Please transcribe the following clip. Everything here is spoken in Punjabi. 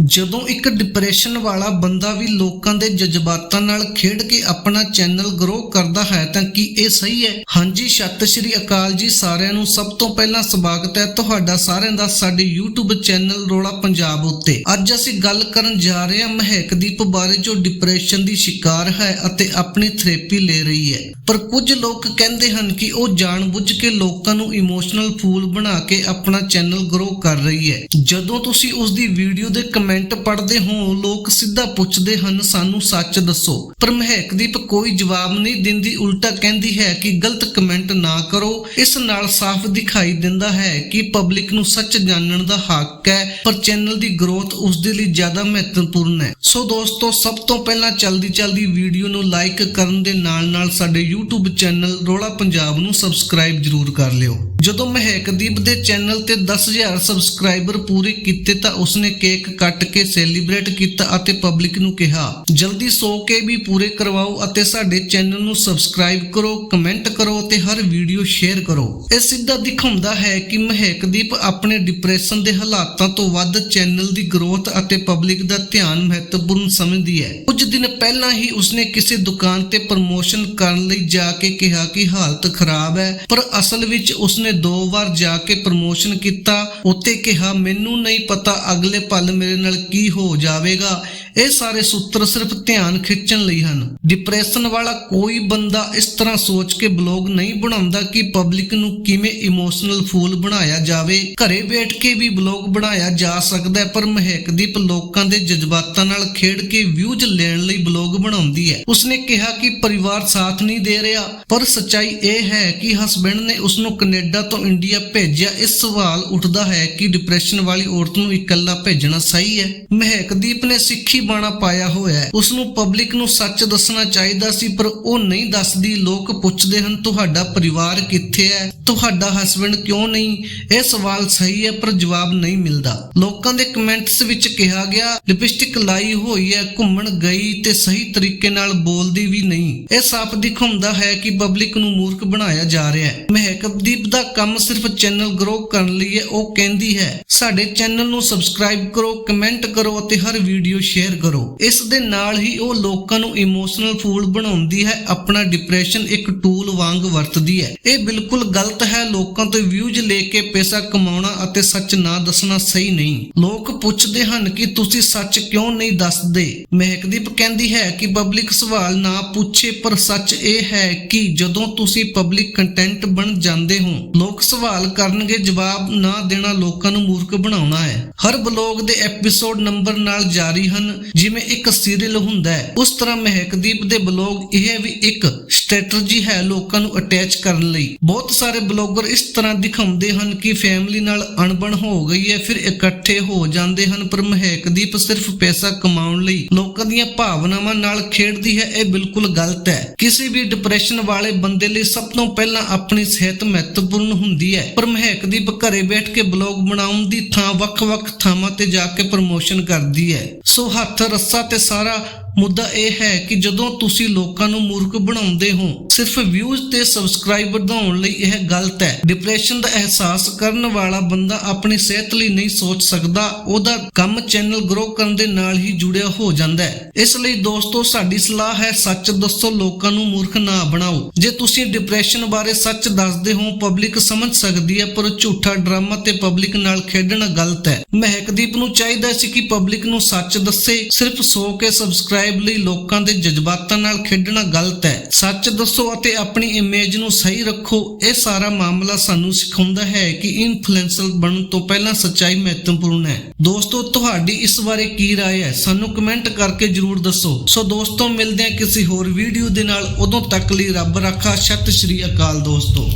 ਜਦੋਂ ਇੱਕ ਡਿਪਰੈਸ਼ਨ ਵਾਲਾ ਬੰਦਾ ਵੀ ਲੋਕਾਂ ਦੇ ਜਜ਼ਬਾਤਾਂ ਨਾਲ ਖੇਡ ਕੇ ਆਪਣਾ ਚੈਨਲ ਗਰੋ ਕਰਦਾ ਹੈ ਤਾਂ ਕੀ ਇਹ ਸਹੀ ਹੈ? ਹਾਂਜੀ ਸਤਿ ਸ਼੍ਰੀ ਅਕਾਲ ਜੀ ਸਾਰਿਆਂ ਨੂੰ ਸਭ ਤੋਂ ਪਹਿਲਾਂ ਸਵਾਗਤ ਹੈ ਤੁਹਾਡਾ ਸਾਰਿਆਂ ਦਾ ਸਾਡੇ YouTube ਚੈਨਲ ਰੋਲਾ ਪੰਜਾਬ ਉੱਤੇ। ਅੱਜ ਅਸੀਂ ਗੱਲ ਕਰਨ ਜਾ ਰਹੇ ਹਾਂ ਮਹਿਕਦੀਪ ਬਾਰੇ ਜੋ ਡਿਪਰੈਸ਼ਨ ਦੀ ਸ਼ਿਕਾਰ ਹੈ ਅਤੇ ਆਪਣੀ ਥੈਰੇਪੀ ਲੈ ਰਹੀ ਹੈ। ਪਰ ਕੁਝ ਲੋਕ ਕਹਿੰਦੇ ਹਨ ਕਿ ਉਹ ਜਾਣਬੁੱਝ ਕੇ ਲੋਕਾਂ ਨੂੰ ਇਮੋਸ਼ਨਲ ਫੂਲ ਬਣਾ ਕੇ ਆਪਣਾ ਚੈਨਲ ਗਰੋ ਕਰ ਰਹੀ ਹੈ। ਜਦੋਂ ਤੁਸੀਂ ਉਸ ਦੀ ਵੀਡੀਓ ਦੇ ਕਮੈਂਟ ਪੜ੍ਹਦੇ ਹੋ ਲੋਕ ਸਿੱਧਾ ਪੁੱਛਦੇ ਹਨ, ਸਾਨੂੰ ਸੱਚ ਦੱਸੋ? ਪਰ ਮਹਿਕਦੀਪ ਕੋਈ ਜਵਾਬ ਨਹੀਂ ਦਿੰਦੀ, ਉਲਟਾ ਕਹਿੰਦੀ ਹੈ ਕਿ ਗਲਤ ਕਮੈਂਟ ਨਾ ਕਰੋ। ਇਸ ਨਾਲ ਸਾਫ਼ ਦਿਖਾਈ ਦਿੰਦਾ ਹੈ ਕਿ ਪਬਲਿਕ ਨੂੰ ਸੱਚ ਜਾਣਨ ਦਾ ਹੱਕ ਹੈ, ਪਰ ਚੈਨਲ ਦੀ ਗਰੋਥ ਉਸ ਦੇ ਲਈ ਜ਼ਿਆਦਾ ਮਹੱਤਵਪੂਰਨ ਹੈ। ਸੋ ਦੋਸਤੋ, ਸਭ ਤੋਂ ਪਹਿਲਾਂ ਚਲਦੀ ਚਲਦੀ ਵੀਡੀਓ ਨੂੰ ਲਾਈਕ ਕਰਨ ਦੇ ਨਾਲ ਨਾਲ ਸਾਡੇ YouTube ਚੈਨਲ ਰੋਲਾ ਪੰਜਾਬ ਨੂੰ ਸਬਸਕ੍ਰਾਈਬ ਜ਼ਰੂਰ ਕਰ ਲਿਓ। ਜਦੋਂ ਮਹਿਕਦੀਪ ਦੇ ਚੈਨਲ ਤੇ 10000 ਸਬਸਕ੍ਰਾਈਬਰ ਪੂਰੇ ਕੀਤੇ ਤਾਂ ਉਸਨੇ ਕੇਕ ਕੱਟ ਕੇ ਸੈਲੀਬ੍ਰੇਟ ਕੀਤਾ ਅਤੇ ਪਬਲਿਕ ਨੂੰ ਕਿਹਾ, ਜਲਦੀ 100 ਵੀ ਪੂਰੇ ਕਰਵਾਓ ਅਤੇ ਸਾਡੇ ਚੈਨਲ ਨੂੰ ਸਬਸਕ੍ਰਾਈਬ ਕਰੋ, ਕਮੈਂਟ ਕਰੋ ਅਤੇ ਹਰ ਵੀਡੀਓ ਸ਼ੇਅਰ ਕਰੋ। ਇਹ ਸਿੱਧਾ ਦਿਖਾਉਂਦਾ ਹੈ ਕਿ ਮਹਿਕਦੀਪ ਆਪਣੇ ਡਿਪਰੈਸ਼ਨ ਦੇ ਹਾਲਾਤਾਂ ਤੋਂ ਵੱਧ ਚੈਨਲ ਦੀ ਗਰੋਥ ਅਤੇ ਪਬਲਿਕ ਦਾ ਧਿਆਨ ਮਹੱਤਵਪੂਰਨ ਸਮਝਦੀ ਹੈ। ਕੁਝ ਦਿਨ ਪਹਿਲਾਂ ਹੀ ਉਸਨੇ ਕਿਸੇ ਦੁਕਾਨ ਤੇ ਪ੍ਰਮੋਸ਼ਨ ਕਰਨ ਲਈ ਜਾ ਕੇ ਕਿਹਾ ਕਿ ਹਾਲਤ ਖਰਾਬ ਹੈ, ਪਰ ਅਸਲ ਵਿੱਚ ਉਸਨੇ ਦੋ ਵਾਰ ਜਾ ਕੇ ਪ੍ਰਮੋਸ਼ਨ ਕੀਤਾ, ਉੱਤੇ ਕਿਹਾ, ਮੈਨੂੰ ਨਹੀਂ ਪਤਾ ਅਗਲੇ ਪਲ ਮੇਰੇ ਨਾਲ ਕੀ ਹੋ ਜਾਵੇਗਾ। ਇਹ ਸਾਰੇ ਸੂਤਰ ਸਿਰਫ ਧਿਆਨ ਖਿੱਚਣ ਲਈ ਹਨ। ਡਿਪਰੈਸ਼ਨ ਵਾਲਾ ਕੋਈ ਬੰਦਾ ਇਸ ਤਰ੍ਹਾਂ ਸੋਚ ਕੇ ਬਲੌਗ ਨਹੀਂ ਬਣਾਉਂਦਾ ਕਿ ਪਬਲਿਕ ਨੂੰ ਕਿਵੇਂ ਇਮੋਸ਼ਨਲ ਫੂਲ ਬਣਾਇਆ ਜਾਵੇ। ਘਰੇ ਬੈਠ ਕੇ ਵੀ ਬਲੌਗ ਬਣਾਇਆ ਜਾ ਸਕਦਾ ਹੈ, ਪਰ ਮਹਿਕਦੀਪ ਲੋਕਾਂ ਦੇ ਜਜ਼ਬਾਤਾਂ ਨਾਲ ਖੇਡ ਕੇ ਵਿਊਜ਼ ਲੈਣ ਲਈ ਬਲੌਗ ਬਣਾਉਂਦੀ ਹੈ। ਉਸਨੇ ਕਿਹਾ ਕਿ ਪਰਿਵਾਰ ਸਾਥ ਨਹੀਂ ਦੇ ਰਿਹਾ, ਪਰ ਸੱਚਾਈ ਇਹ ਹੈ ਕਿ ਹਸਬੰਡ ਨੇ ਉਸ ਨੂੰ ਕੈਨੇਡਾ ਤੋਂ ਇੰਡੀਆ ਭੇਜਿਆ। ਇਸ ਸਵਾਲ ਉੱਠਦਾ ਹੈ ਕਿ ਡਿਪਰੈਸ਼ਨ ਵਾਲੀ ਔਰਤ ਨੂੰ ਇਕੱਲਾ ਭੇਜਣਾ ਸਹੀ ਹੈ। ਮਹਿਕਦੀਪ ਨੇ ਸਿੱਖੀ ਬਾਣਾ ਪਾਇਆ ਹੋਇਆ ਹੈ। ਉਸ ਨੂੰ ਪਬਲਿਕ ਨੂੰ ਸੱਚ ਦੱਸਣਾ ਚਾਹੀਦਾ ਸੀ, ਪਰ ਉਹ ਨਹੀਂ ਦੱਸਦੀ। ਲੋਕ ਪੁੱਛਦੇ ਹਨ, ਤੁਹਾਡਾ ਪਰਿਵਾਰ ਕਿੱਥੇ ਹੈ? ਤੁਹਾਡਾ ਹਸਬੰਡ ਕਿਉਂ ਨਹੀਂ? ਇਹ ਸਵਾਲ ਸਹੀ ਹੈ, ਪਰ ਜਵਾਬ ਨਹੀਂ ਮਿਲਦਾ। ਲੋਕਾਂ ਦੇ ਕਮੈਂਟਸ ਵਿੱਚ ਕਿਹਾ ਗਿਆ ਲਿਪਸਟਿਕ ਲਾਈ ਹੋਈ ਹੈ, ਘੁੰਮਣ ਗਈ ਤੇ ਸਹੀ ਤਰੀਕੇ ਨਾਲ ਬੋਲਦੀ ਵੀ ਨਹੀਂ। ਇਹ ਸਾਫ਼ ਦਿਖਾਉਂਦਾ ਹੈ ਕਿ ਪਬਲਿਕ ਨੂੰ ਮੂਰਖ ਬਣਾਇਆ ਜਾ ਰਿਹਾ ਹੈ। ਮਹਿਕਦੀਪ ਦਾ ਕੰਮ ਸਿਰਫ ਚੈਨਲ ਗਰੋ ਕਰਨ ਲਈ ਹੈ, ਉਹ ਕਹਿੰਦੀ ਹੈ, ਸਾਡੇ ਚੈਨਲ ਨੂੰ ਸਬਸਕ੍ਰਾਈਬ ਕਰੋ ਕਮੈਂਟ ਕਰੋ ਅਤੇ ਹਰ ਵੀਡੀਓ ਸ਼ੇਅਰ ਕਰੋ। ਇਸ ਦੇ ਨਾਲ ਹੀ ਉਹ ਲੋਕਾਂ ਨੂੰ ਇਮੋਸ਼ਨਲ ਫੂਲ ਬਣਾਉਂਦੀ ਹੈ, ਆਪਣਾ ਡਿਪਰੈਸ਼ਨ ਇੱਕ ਟੂਲ ਵਾਂਗ ਵਰਤਦੀ ਹੈ। ਇਹ ਬਿਲਕੁਲ ਗਲਤ ਹੈ, ਲੋਕਾਂ ਤੋਂ ਵਿਊਜ਼ ਲੈ ਕੇ ਪੈਸਾ ਕਮਾਉਣਾ ਅਤੇ ਸੱਚ ਨਾ ਦੱਸਣਾ ਸਹੀ ਨਹੀਂ। ਲੋਕ ਪੁੱਛਦੇ ਹਨ ਕਿ ਤੁਸੀਂ ਸੱਚ ਕਿਉਂ ਨਹੀਂ ਦੱਸਦੇ? ਮਹਿਕਦੀਪ ਕਹਿੰਦੀ ਹੈ ਕਿ ਪਬਲਿਕ ਸਵਾਲ ਨਾ ਪੁੱਛੇ, ਪਰ ਸੱਚ ਇਹ ਹੈ ਕਿ ਜਦੋਂ ਤੁਸੀਂ ਪਬਲਿਕ ਕੰਟੈਂਟ ਬਣ ਜਾਂਦੇ ਹੋ, ਲੋਕ ਸਵਾਲ ਕਰਨਗੇ, ਜਵਾਬ ਨਾ ਦੇਣਾ ਲੋਕਾਂ ਨੂੰ ਮੂਰਖ ਬਣਾਉਣਾ ਹੈ। ਹਰ ਬਲੌਗ ਦੇ ਐਪੀਸੋਡ ਨੰਬਰ ਨਾਲ ਜਾਰੀ ਹਨ। ਜਿਵੇਂ ਇੱਕ ਸੀਰੀਅਲ ਹੁੰਦਾ ਹੈ ਉਸ ਤਰ੍ਹਾਂ ਮਹਿਕਦੀਪ ਦੇ ਬਲੌਗ ਇਹ ਵੀ ਇੱਕ ਸਟ੍ਰੈਟਜੀ ਹੈ ਲੋਕਾਂ ਨੂੰ ਅਟੈਚ ਕਰਨ ਲਈ। ਬਹੁਤ ਸਾਰੇ ਬਲੌਗਰ ਇਸ ਤਰ੍ਹਾਂ ਦਿਖਾਉਂਦੇ ਹਨ ਕਿ ਫੈਮਿਲੀ ਨਾਲ ਅਣਬਣ ਹੋ ਗਈ ਹੈ, ਫਿਰ ਇਕੱਠੇ ਹੋ ਜਾਂਦੇ ਹਨ, ਪਰ ਮਹਿਕਦੀਪ ਸਿਰਫ ਪੈਸਾ ਕਮਾਉਣ ਲਈ ਲੋਕਾਂ ਦੀਆਂ ਭਾਵਨਾਵਾਂ ਨਾਲ ਖੇਡਦੀ ਹੈ, ਇਹ ਬਿਲਕੁਲ ਗਲਤ ਹੈ। ਕਿਸੇ ਵੀ ਡਿਪਰੈਸ਼ਨ ਵਾਲੇ ਬੰਦੇ ਲਈ ਸਭ ਤੋਂ ਪਹਿਲਾਂ ਆਪਣੀ ਸਿਹਤ ਮਹੱਤਵਪੂਰਨ ਹੁੰਦੀ ਹੈ। ਪਰ ਮਹਿਕਦੀਪ ਘਰੇ ਬੈਠ ਕੇ ਬਲੌਗ ਬਣਾਉਣ ਦੀ ਥਾਂ ਵੱਖ-ਵੱਖ ਥਾਵਾਂ ਤੇ ਜਾ ਕੇ ਪ੍ਰਮੋਸ਼ਨ ਕਰਦੀ ਹੈ। ਸੋ ਹੱਥ, ਰੱਸਾ ਤੇ ਸਾਰਾ ਮੁੱਦਾ ਇਹ ਹੈ ਕਿ ਜਦੋਂ ਤੁਸੀਂ ਲੋਕਾਂ ਨੂੰ ਮੂਰਖ ਬਣਾਉਂਦੇ ਹੋ, ਸਿਰਫ ਵਿਊਜ਼ ਤੇ ਸਬਸਕ੍ਰਾਈਬ ਵਧਾਉਣ ਲਈ ਇਹ ਗਲਤ ਹੈ। ਡਿਪਰੈਸ਼ਨ ਦਾ ਅਹਿਸਾਸ ਕਰਨ ਵਾਲਾ ਬੰਦਾ ਆਪਣੀ ਸਿਹਤ ਲਈ ਨਹੀਂ ਸੋਚ ਸਕਦਾ, ਉਹਦਾ ਕੰਮ ਚੈਨਲ ਗਰੋ ਕਰਨ ਦੇ ਨਾਲ ਹੀ ਜੁੜਿਆ ਹੋ ਜਾਂਦਾ ਹੈ। ਇਸ ਲਈ ਦੋਸਤੋ, ਸਾਡੀ ਸਲਾਹ ਹੈ ਸੱਚ ਦੱਸੋ, ਲੋਕਾਂ ਨੂੰ ਮੂਰਖ ਨਾ ਬਣਾਓ। ਜੇ ਤੁਸੀਂ ਡਿਪਰੈਸ਼ਨ ਬਾਰੇ ਸੱਚ ਦੱਸਦੇ ਹੋ ਪਬਲਿਕ ਸਮਝ ਸਕਦੀ ਹੈ, ਪਰ ਝੂਠਾ ਡਰਾਮਾ ਤੇ ਪਬਲਿਕ ਨਾਲ ਖੇਡਣਾ ਗਲਤ ਹੈ। ਮਹਿਕਦੀਪ ਨੂੰ ਚਾਹੀਦਾ ਸੀ ਕਿ ਪਬਲਿਕ ਨੂੰ ਸੱਚ ਦੱਸੇ, ਸਿਰਫ ਸੋ ਕੇ ਸਬਸਕ੍ਰਾਈਬ ਸਬਸਕ੍ਰਾਈਬ ਲਈ ਲੋਕਾਂ ਦੇ ਜਜ਼ਬਾਤਾਂ ਨਾਲ ਖੇਡਣਾ ਗਲਤ ਹੈ ਸੱਚ ਦੱਸੋ ਅਤੇ ਆਪਣੀ ਇਮੇਜ ਨੂੰ ਸਹੀ ਰੱਖੋ ਇਹ ਸਾਰਾ ਮਾਮਲਾ ਸਾਨੂੰ ਸਿਖਾਉਂਦਾ ਹੈ ਕਿ ਇਨਫਲੂਐਂਸਰ ਬਣਨ ਤੋਂ ਪਹਿਲਾਂ ਸੱਚਾਈ ਮਹੱਤਵਪੂਰਨ ਹੈ ਦੋਸਤੋ ਤੁਹਾਡੀ ਇਸ ਬਾਰੇ ਕੀ رائے ਹੈ ਸਾਨੂੰ ਕਮੈਂਟ ਕਰਕੇ ਜਰੂਰ ਦੱਸੋ ਸੋ ਦੋਸਤੋ ਮਿਲਦੇ ਹਾਂ ਕਿਸੇ ਹੋਰ ਵੀਡੀਓ ਦੇ ਨਾਲ ਉਦੋਂ ਤੱਕ ਲਈ ਰੱਬ ਰਾਖਾ ਸਤਿ ਸ਼੍ਰੀ ਅਕਾਲ ਦੋਸਤੋ